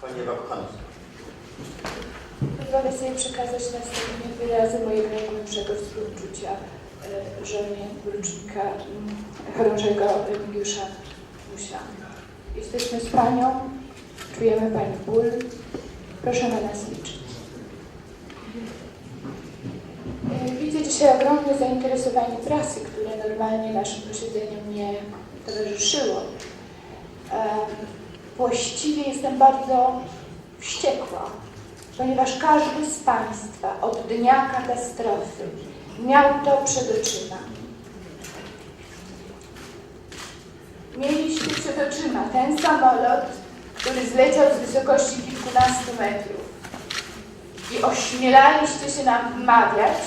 Pani Ewa. Pozwolę sobie przekazać następnie wyrazy mojego najgłębszego współczucia e, żonie porucznika mm, chorążego Remigiusza Musia. Jesteśmy z Panią, czujemy Pani ból. Proszę na nas liczyć. E, Widzę dzisiaj ogromne zainteresowanie prasy, które normalnie naszym posiedzeniom nie towarzyszyło. Właściwie jestem bardzo wściekła, ponieważ każdy z Państwa od dnia katastrofy miał to przed oczyma. Mieliście przed oczyma ten samolot, który zleciał z wysokości kilkunastu metrów i ośmielaliście się nam wmawiać,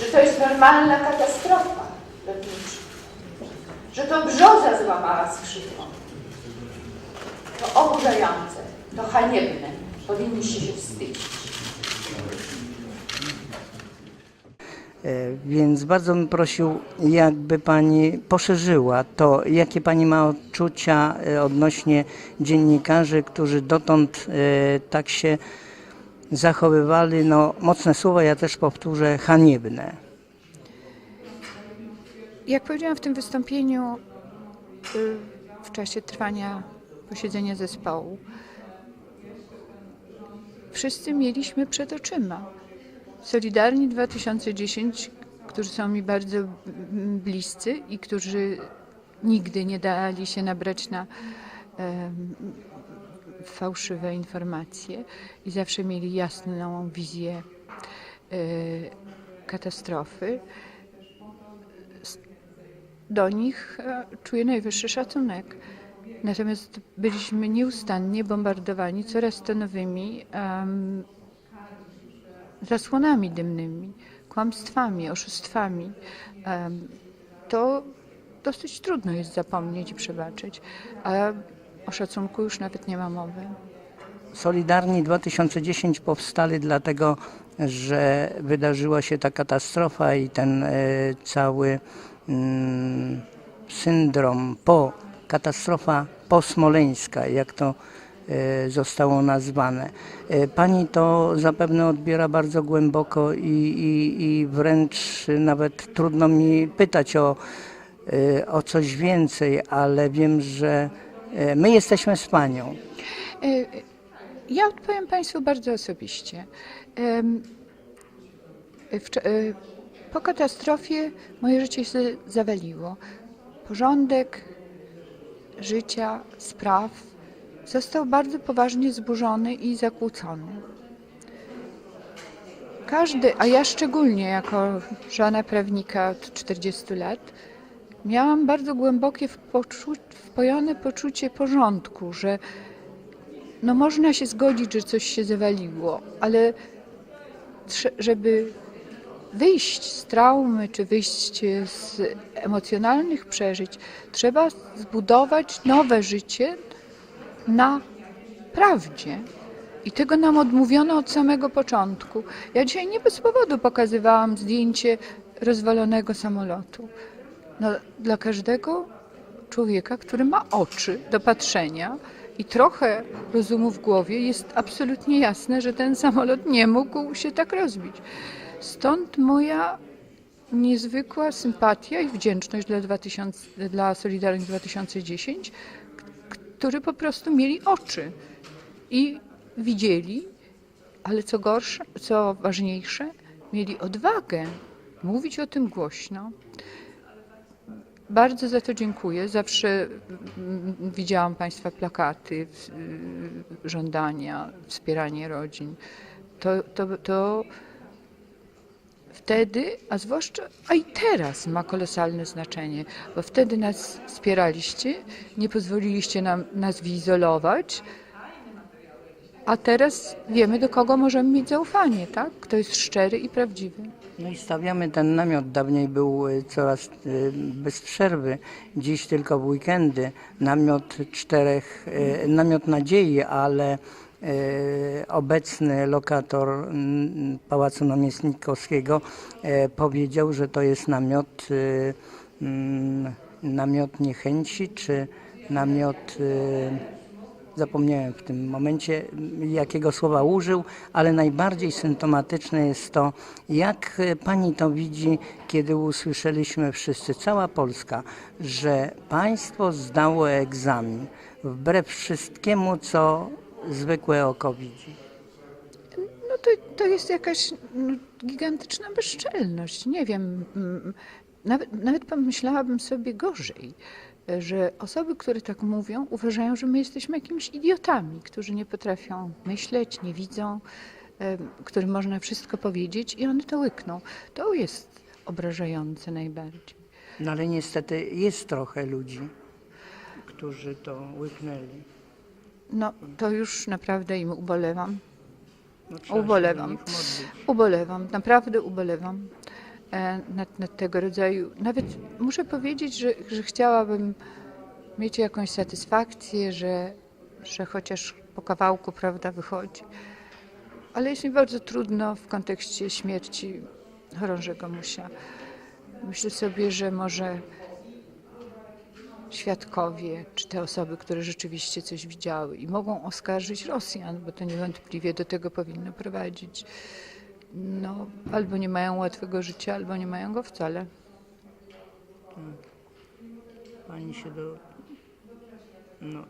że to jest normalna katastrofa lotnicza, że to brzoza złamała skrzydło. To oburzające, to haniebne. Powinniście się wstydzić. E, Więc bardzo bym prosił, jakby Pani poszerzyła to, jakie Pani ma odczucia e, odnośnie dziennikarzy, którzy dotąd e, tak się zachowywali, no mocne słowa, ja też powtórzę, haniebne. Jak powiedziałam w tym wystąpieniu y, w czasie trwania posiedzenia zespołu, wszyscy mieliśmy przed oczyma. Solidarni 2010, którzy są mi bardzo bliscy i którzy nigdy nie dali się nabrać na em, fałszywe informacje i zawsze mieli jasną wizję y, katastrofy do nich e, czuję najwyższy szacunek. Natomiast byliśmy nieustannie bombardowani coraz to nowymi em, zasłonami dymnymi, kłamstwami, oszustwami. Em, to dosyć trudno jest zapomnieć i przebaczyć, a o szacunku już nawet nie ma mowy. Solidarni 2010 powstali dlatego, że wydarzyła się ta katastrofa i ten e, cały mm, syndrom po, katastrofa posmoleńska, jak to e, zostało nazwane. E, Pani to zapewne odbiera bardzo głęboko i, i, i wręcz nawet trudno mi pytać o, e, o coś więcej, ale wiem, że my jesteśmy z Panią. Ja odpowiem Państwu bardzo osobiście. Po katastrofie moje życie się zawaliło. Porządek życia, spraw został bardzo poważnie zburzony i zakłócony. Każdy, a ja szczególnie jako żona prawnika od 40 lat, miałam bardzo głębokie wpoczu- wpojone poczucie porządku, że no można się zgodzić, że coś się zawaliło, ale żeby wyjść z traumy czy wyjść z emocjonalnych przeżyć, trzeba zbudować nowe życie na prawdzie. I tego nam odmówiono od samego początku. Ja dzisiaj nie bez powodu pokazywałam zdjęcie rozwalonego samolotu. No, dla każdego człowieka, który ma oczy do patrzenia i trochę rozumu w głowie, jest absolutnie jasne, że ten samolot nie mógł się tak rozbić. Stąd moja niezwykła sympatia i wdzięczność dla, 2000, dla Solidarnych 2010, k- którzy po prostu mieli oczy i widzieli, ale co gorsze, co ważniejsze, mieli odwagę mówić o tym głośno. Bardzo za to dziękuję. Zawsze mm, widziałam Państwa plakaty, żądania, wspieranie rodzin. To, to, to wtedy, a zwłaszcza, a i teraz ma kolosalne znaczenie, bo wtedy nas wspieraliście, nie pozwoliliście nam nas wyizolować, a teraz wiemy, do kogo możemy mieć zaufanie, tak? Kto jest szczery i prawdziwy. No i stawiamy ten namiot. Dawniej był y, coraz y, bez przerwy. Dziś tylko w weekendy. Namiot czterech, y, namiot nadziei, ale obecny lokator mm, Pałacu Namiestnikowskiego y, powiedział, że to jest namiot, y, mm, namiot niechęci, czy namiot zapomniałem w tym momencie, jakiego słowa użył, ale najbardziej symptomatyczne jest to, jak e, pani to widzi, kiedy usłyszeliśmy wszyscy, cała Polska, że państwo zdało egzamin wbrew wszystkiemu, co zwykłe oko widzi. No to, to jest jakaś no, gigantyczna bezczelność. Nie wiem, mm, nawet, nawet pomyślałabym sobie gorzej, że osoby, które tak mówią, uważają, że my jesteśmy jakimiś idiotami, którzy nie potrafią myśleć, nie widzą, którym można wszystko powiedzieć i one to łykną. To jest obrażające najbardziej. No ale niestety jest trochę ludzi, którzy to łyknęli. No to już naprawdę im ubolewam. No, Ubolewam. Ubolewam, naprawdę ubolewam e, nad, nad tego rodzaju. Nawet muszę powiedzieć, że, że chciałabym mieć jakąś satysfakcję, że, że chociaż po kawałku prawda wychodzi. Ale jest mi bardzo trudno w kontekście śmierci chorążego Musia. Myślę sobie, że może świadkowie, czy te osoby, które rzeczywiście coś widziały i mogą oskarżyć Rosjan, bo to niewątpliwie do tego powinno prowadzić. No, albo nie mają łatwego życia, albo nie mają go wcale. Pani się do... No,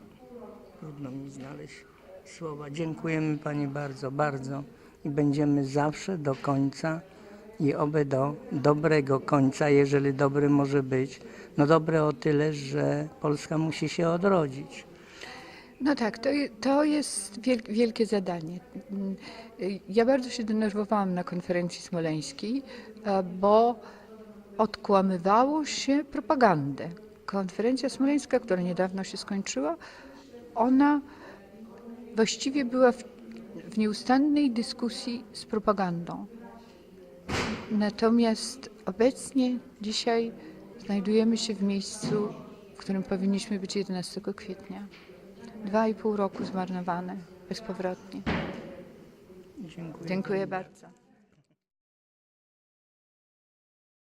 trudno mi znaleźć słowa. Dziękujemy Pani bardzo, bardzo i będziemy zawsze do końca i oby do dobrego końca, jeżeli dobry może być. No dobre o tyle, że Polska musi się odrodzić. No tak, to, to jest wiel, wielkie zadanie. Ja bardzo się denerwowałam na konferencji smoleńskiej, e, bo odkłamywało się propagandę. Konferencja smoleńska, która niedawno się skończyła, ona właściwie była w, w nieustannej dyskusji z propagandą. Natomiast obecnie, dzisiaj znajdujemy się w miejscu, w którym powinniśmy być 11 kwietnia. Dwa i pół roku zmarnowane bezpowrotnie. Dziękuję. Dziękuję bardzo.